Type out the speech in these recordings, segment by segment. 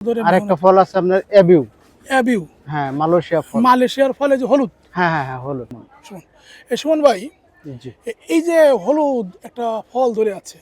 আরেকটা ফল আছে আপনার এবিউ অ্যাবিউ হ্যাঁ মালয়েশিয়া ফল। মালয়েশিয়ার ফলে যে হলুদ? হ্যাঁ হ্যাঁ হ্যাঁ হলুদ। সুমন এ সুমন ভাই এই যে হলুদ একটা ফল ধরে আছে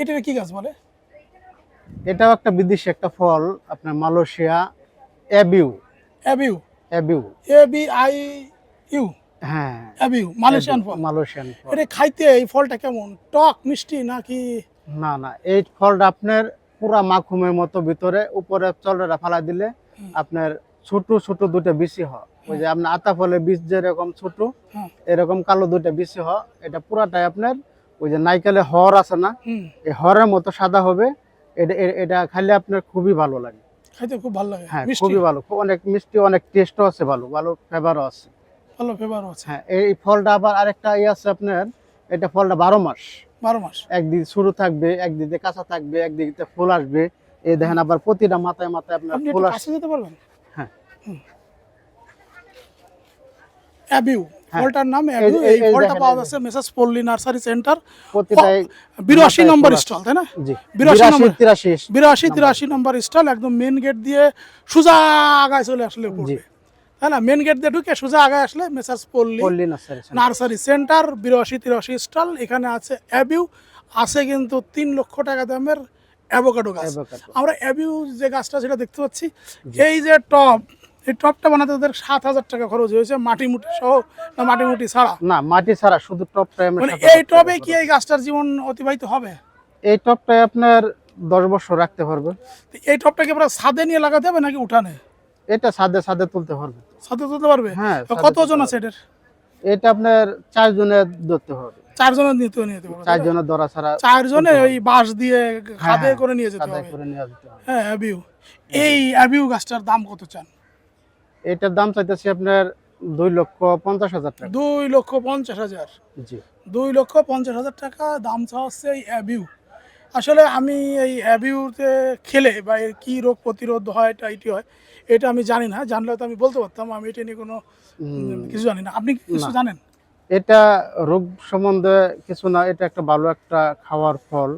এটা কি গাছ বলে? এটাও একটা বিদেশি একটা ফল আপনার Malaysia abiu abiu abiu A B I U. হ্যাঁ। অ্যাবিউ মালয়েশিয়ান ফল। মালয়েশিয়ান ফল। এটা খাইতে এই ফলটা কেমন? টক মিষ্টি নাকি? না না এই ফলটা আপনার পুরা মাখুমের মতো ভিতরে উপরে চলটা ফালা দিলে আপনার ছোট ছোট দুটো বিচি হয়। ওই যে আপনার আতা ফলের বীজ যেরকম ছোট এরকম কালো দুটো বিচি হয়। এটা পুরাটাই আপনার ওই যে নাইকেলে হর আছে না এই হরের মতো সাদা হবে। এটা এটা খাইলে আপনার খুবই ভালো লাগে। খাইতে খুব ভালো লাগে। হ্যাঁ খুবই ভালো। খুব অনেক মিষ্টি অনেক টেস্টও আছে ভালো ভালো ফ্লেভারও আছে। ভালো ফেভার আছে। হ্যাঁ এই ফলটা আবার আরেকটা ইয়ে আছে আপনার এটা ফলটা বারো মাস। বারো মাস। একদিক শুরু থাকবে একদিকে কাঁচা থাকবে একদিকে ফুল আসবে। এই দেখেন আবার প্রতিটা মাথায় মাথায় আপনার ফুল আসবে যেতে পারবেন? হ্যাঁ। অ্যাবিউ হ্যাঁ। ফলটার নাম এই- অ্যাবিউ ফলটা পাওয়া যাচ্ছে মেসাজ পল্লী নার্সারি সেন্টার প্রতিটাই বিরাশি নম্বর স্টল তাই না? জি। বিরাশি বিরাশি নম্বর তিরাশি বিরাশি তিরাশি নম্বর স্টল একদম মেন গেট দিয়ে সোজা আগায় চলে আসলে পড়বে। তাই না মেন গেট দিয়ে ঢুকে সোজা আগায় আসলে মেসাজ পল্লী পল্লী নার্সারি সেন্টার। নার্সারি সেন্টার বিরাশি তিরাশি স্টল এখানে আছে অ্যাবিউ আছে কিন্তু তিন লক্ষ টাকা দামের অ্যাভোকাডো গাছ। আমরা অ্যাবিউ যে গাছটা সেটা দেখতে পাচ্ছি। এই যে টব এই টবটা বানাতে তাদের সাত হাজার টাকা খরচ হয়েছে মাটি মুটি সহ না মাটি মুটি ছাড়া। না মাটি ছাড়া শুধু টপটাই মানে এই টবে কি এই গাছটার জীবন অতিবাহিত হবে? এই টপটাই আপনার দশ বছর রাখতে পারবে। এই টবটাকে আমরা ছাদে নিয়ে লাগাতে হবে নাকি উঠানে? এটা সাদে সাদে তুলতে পারবে। ছাদে তুলতে পারবে? হ্যাঁ, তো ছাদে কত তুলতে ওজন আছে এটার? এটা আপনার চার জনের ধরতে হবে। চারজনের নিতে নিতে পারবে চার জনের ধরা ছাড়া চারজনে ওই বাঁশ দিয়ে খাদে হ্যাঁ, করে নিয়ে যেতে হবে। করে নিয়ে যেতে হবে। হ্যাঁ অ্যাবিউ এই অ্যাবিউ গাছটার দাম কত চান? এটার দাম চাইতেছি আপনার দুই লক্ষ পঞ্চাশ হাজার টাকা। দুই লক্ষ পঞ্চাশ হাজার। জি। দুই লক্ষ পঞ্চাশ হাজার টাকা দাম চাওয়া হচ্ছে এই অ্যাবিউ আসলে আমি এই অ্যাবিউতে খেলে বা এর কী রোগ প্রতিরোধ হয় এটা এটি হয় এটা আমি জানি না। জানলে তো আমি বলতে পারতাম আমি এটা নিয়ে কোনো কিছু জানি না। আপনি কিছু জানেন? এটা রোগ সম্বন্ধে কিছু না এটা একটা ভালো একটা খাওয়ার ফল।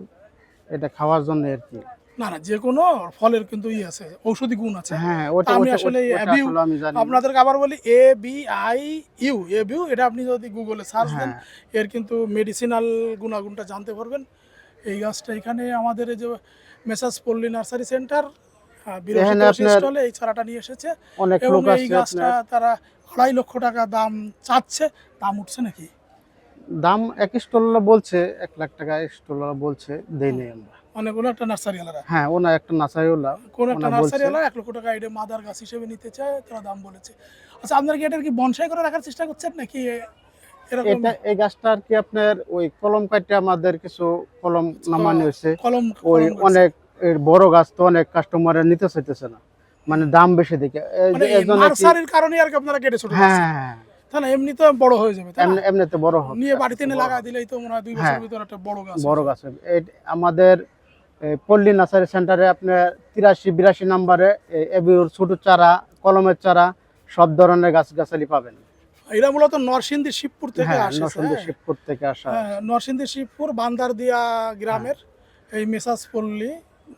এটা খাওয়ার জন্য আর কি। না না যে কোনো ফলের কিন্তু ই আছে ঔষধি গুণ আছে। হ্যাঁ ওটা আমি আসলে অ্যাবিউ আমি আপনাদেরকে আবার বলি A B I U A বিউ এটা আপনি যদি গুগলে সার্চ দেন হ্যাঁ। এর কিন্তু মেডিসিনাল গুণাগুণটা জানতে পারবেন। এই গাছটা এখানে আমাদের যে মেসাজ পল্লী নার্সারি সেন্টার এই চারাটা নিয়ে এসেছে। এবং এই গাছটা তারা আড়াই লক্ষ টাকা দাম চাচ্ছে। দাম উঠছে নাকি? দাম এক স্টল বলছে এক লাখ টাকা স্টল বলছে দেই নেই আমরা। মানে কোনো একটা নার্সারি আলাদা হ্যাঁ একটা ওলা কোন একটা নার্সারি। আলাদা এক লক্ষ টাকা এটা মাদার গাছ হিসেবে নিতে চায় তারা দাম বলেছে। আচ্ছা আপনারা কি এটার কি বনসাই করে রাখার চেষ্টা করছেন নাকি এটা এই গাছটা আর কি আপনার ওই কলম কাটে আমাদের কিছু কলম নামানি হয়েছে। কলম ওই অনেক বড় গাছ তো অনেক কাস্টমারের নিতে চাইতেছে না। মানে দাম বেশি দেখে। মানে নার্সারির কারণে আর কি আপনারা কেটে ছোট হ্যাঁ হ্যাঁ, তাহলে এমনি তো বড় হয়ে যাবে এমনি এমনিতে বড় হবে। নিয়ে বাড়িতে এনে লাগা দিলেই তো মনে হয় দুই বছরের। ভিতরে একটা বড় গাছ বড় গাছ আমাদের পল্লী নার্সারি সেন্টারে আপনার তিরাশি বিরাশি নম্বরে এবিউর ছোট চারা কলমের চারা সব ধরনের গাছ গাছালি পাবেন। এরা মূলত নরসিংদী শিবপুর থেকে হ্যাঁ আসে নরসিংদী শিবপুর থেকে আসা। হ্যাঁ, নরসিংদী শিবপুর বান্দারদিয়া গ্রামের এই মেসাজ পল্লী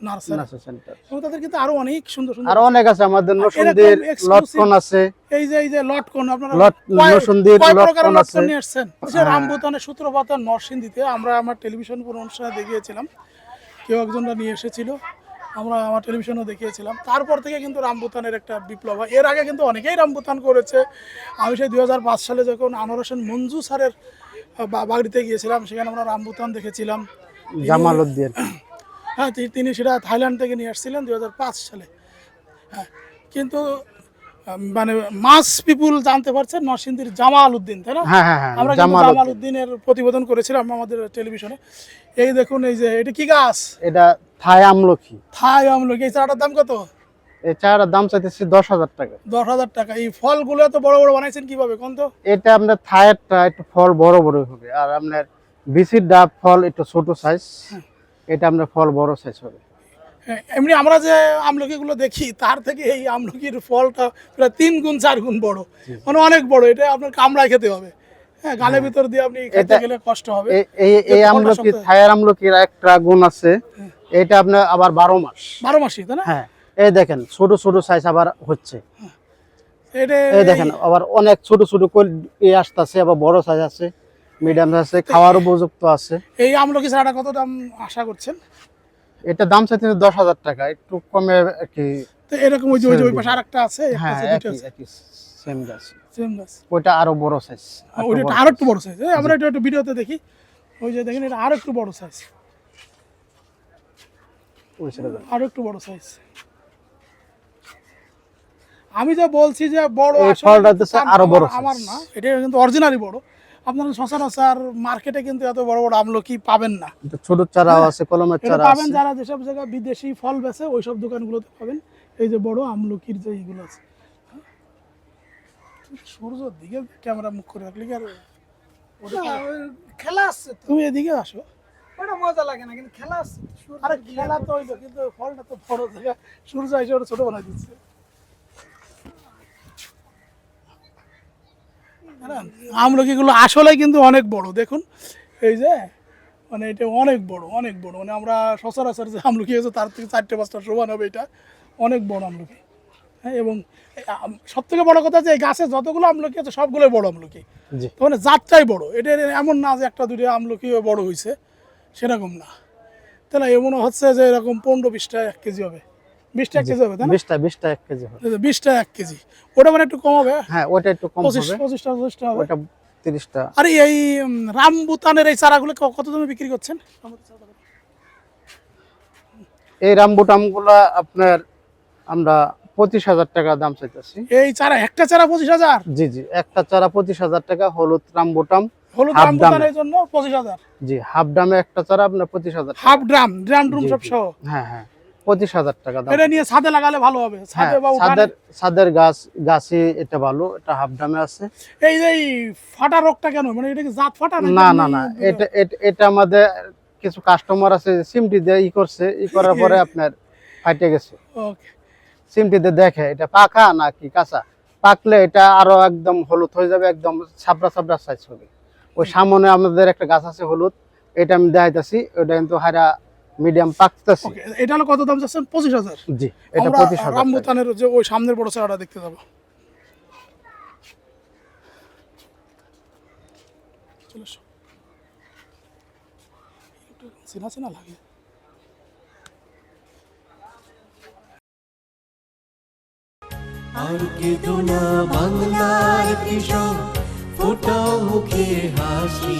নার্সারি। Nursery centre. এবং তাদের কিন্তু আরও অনেক সুন্দর সুন্দর আরও অনেক আছে আমাদের নরসিংদীর লটকন আছে। এই যে এই যে লটকন আপনারা লট নরসিংদীর লটকন আছে। নিয়ে আসছেন যে হ্যাঁ। রামবুতানের সূত্রপাত নরসিংদীতে আমরা আমার টেলিভিশন কোনো অনুষ্ঠানে দেখিয়েছিলাম। কেউ একজনটা নিয়ে এসেছিল। আমরা আমার টেলিভিশনও দেখিয়েছিলাম। তারপর থেকে কিন্তু রামবুতানের একটা বিপ্লব হয়। এর আগে কিন্তু অনেকেই রামবুতান করেছে। আমি সেই দু হাজার পাঁচ সালে যখন আনোয়ার হোসেন মঞ্জু স্যারের বাগড়িতে বাড়িতে গিয়েছিলাম সেখানে আমরা রামবুতান দেখেছিলাম। জামাল উদ্দিন। হ্যাঁ তিনি সেটা থাইল্যান্ড থেকে নিয়ে আসছিলেন দু হাজার পাঁচ সালে। হ্যাঁ কিন্তু মানে মাস পিপুল জানতে পারছেন নরসিংদীর জামাল উদ্দিন তাই না? হ্যাঁ হ্যাঁ হ্যাঁ আমরা জামাল উদ্দিনের প্রতিবেদন করেছিলাম আমাদের টেলিভিশনে। এই দেখুন এই যে এটা কি গাছ? এটা থাই আমলকি। থাই আমলকি এই চারাটার দাম কত? এই চারার দাম চাইতেছি দশ হাজার টাকা। দশ হাজার টাকা। এই ফলগুলো এত বড় বড় বানাইছেন কীভাবে কোন তো? এটা আপনার থায়েরটা একটু ফল বড় বড় হবে আর আপনার বিসির ডাব ফল একটু ছোট সাইজ এটা আপনার ফল বড় সাইজ হবে। এমনি আমরা যে আমলকিগুলো দেখি তার থেকে এই আমলকির ফলটা প্রায় তিন গুণ চার গুণ বড়। মানে অনেক বড় এটা আপনার কামড়ায় খেতে হবে। হ্যাঁ গালের ভিতর দিয়ে আপনি খেতে গেলে কষ্ট হবে। এই- আমলকি। থায়ের আমলকির একটা গুণ আছে। এটা আপনার আবার বারো মাস। বারো মাসই তাই না? হ্যাঁ। এই দেখেন ছোট ছোট সাইজ আবার হচ্ছে। এটা এই দেখেন আবার অনেক ছোট ছোট ইয়ে আসতেছে আবার বড় সাইজ আছে মিডিয়াম সাইজ আছে খাওয়ার উপযুক্ত আছে। এই আমলকি ছাড়া কত দাম আশা করছেন? এটা দাম চাইতে দশ হাজার টাকা একটু কমে কি এরকম ওই যে ওই পাশে আরেকটা আছে হ্যাঁ একই একই সেম গাছ। সেম গাছ। ওইটা আরও বড় সাইজ ওইটা আরও একটু বড় সাইজ আমরা এটা একটু ভিডিওতে দেখি। ওই যে দেখেন এটা আরও একটু বড় সাইজ আরও একটু বড় সাইজ আমি যে বলছি যে বড় আসলে আরও বড় আমার না এটা কিন্তু অরিজিনালি বড়। আপনারা সচরাচর মার্কেটে কিন্তু এত বড় বড় আমলকি পাবেন না। ছোট চারাও আছে কলমের চারা পাবেন যারা যেসব জায়গায় বিদেশি ফল বেচে ওই সব দোকানগুলোতে পাবেন। এই যে বড় আমলকির যে এইগুলো আছে। হ্যাঁ? সূর্যের দিকে ক্যামেরা মুখ করে রাখলি কি আর খেলা আসছে তুমি এদিকে আসো। ওটা মজা লাগে না কিন্তু খেলা আসছে আরে খেলা তো হইল কিন্তু ফলটা তো বড় জায়গা সূর্য এসে ওটা ছোট বানাই দিচ্ছে। আমলকিগুলো আসলে কিন্তু অনেক বড় দেখুন। এই যে মানে এটা অনেক বড় অনেক বড়। মানে আমরা সচরাচর যে আমলকি আছে তার থেকে চারটে পাঁচটা সমান হবে এটা। অনেক বড় আমলকি। হ্যাঁ এবং সব থেকে বড় কথা যে এই গাছে যতগুলো আমলকি আছে সবগুলোই বড় আমলকি। মানে জাতটাই বড়। এটা এমন না যে একটা দুটো আমলকি বড় হয়েছে সেরকম না। তাহলে এমন হচ্ছে যে এরকম পনেরো বিশটা এক কেজি হবে। বিশটা এক কেজি হবে তাই না? বিশটা বিশটা এক কেজি হবে। বিশটা এক কেজি। ওটা মানে একটু কম হবে হ্যাঁ? ওইটা একটু কম হবে। পঁচিশটা পঁচিশটা হবে। ওইটা তিরিশটা। আরে এই রামবুতানের এই চারাগুলো কত দামে বিক্রি করছেন? এই রামবুটাম আপনার আমরা পঁচিশ হাজার টাকা দাম চাইতেছি। এই চারা একটা চারা পঁচিশ হাজার? জি জি একটা চারা পঁচিশ হাজার টাকা হলুদ রামবুটাম হলুদ জন্য পঁচিশ হাজার। জি হাফ দামে একটা চারা আপনার পঁচিশ হাজার হাফ ড্রাম ড্রাম ড্রুম সব সহ? হ্যাঁ হ্যাঁ। পঁচিশ হাজার টাকা দাম। এটা নিয়ে ছাদে লাগালে ভালো হবে। হ্যাঁ ছাদে বা ছাদের ছাদের গাছ এটা ভালো এটা হাফ দামে আছে। এই যে ফাটা রোগটা কেন? মানে এটা কি জাত ফাটা না না না এটা এটা- আমাদের কিছু কাস্টমার আছে সিমটি দিয়ে ই করছে ই করার পরে আপনার ফাইটে গেছে। ওকে সিমটিতে দেখে এটা পাকা নাকি কাঁচা? পাকলে এটা আরও একদম হলুদ হয়ে যাবে একদম ছাবড়া ছাবড়া সাইজ হবে। ওই সামনে আমাদের একটা গাছ আছে হলুদ এটা আমি দেখাইতেছি ওটা কিন্তু হারা মিডিয়াম পাকতেছে। এটা হলো কত দাম যাচ্ছেন পঁচিশ হাজার। জি এটা পঁচিশ হাজার রামবুতানের যে ওই সামনের বড় চারাটা দেখতে যাব। চেনা চেনা লাগে। আর কেঁদো না বাংলার কৃষক ফোটাও মুখে হাসি।